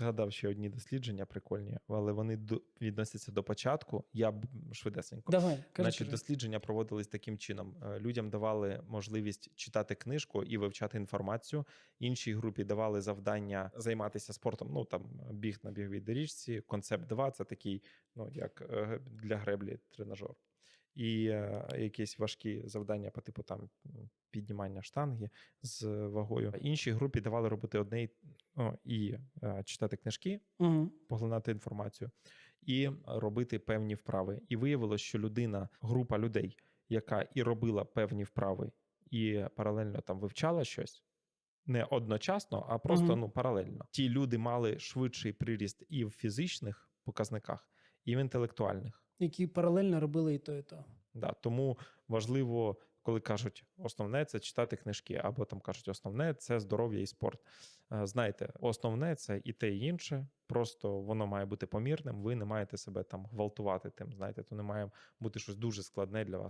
згадав ще одні дослідження прикольні, але вони до, відносяться до початку. Я б швидесенько. Давай, кажи. Значить, дослідження проводились таким чином: Е, людям давали можливість читати книжку і вивчати інформацію. Іншій групі давали завдання займатися спортом. Ну там біг на біговій доріжці. Концепт 2 це такий, ну як е, для греблі тренажер. І е, якісь важкі завдання по типу там піднімання штанги з вагою. Іншій групі давали робити одне о, і е, читати книжки, Угу. поглинати інформацію і робити певні вправи. І виявилось, що людина, група людей, яка і робила певні вправи, і паралельно там вивчала щось. Не одночасно, а просто Мгм. ну паралельно. Ті люди мали швидший приріст і в фізичних показниках, і в інтелектуальних. Які паралельно робили і то, і то. Да, тому важливо, коли кажуть, основне це читати книжки, або там кажуть, основне це здоров'я і спорт. Е, Знаєте, основне це і те, і інше. Просто воно має бути помірним. Ви не маєте себе там гвалтувати тим. Знаєте, то не має бути щось дуже складне для вас.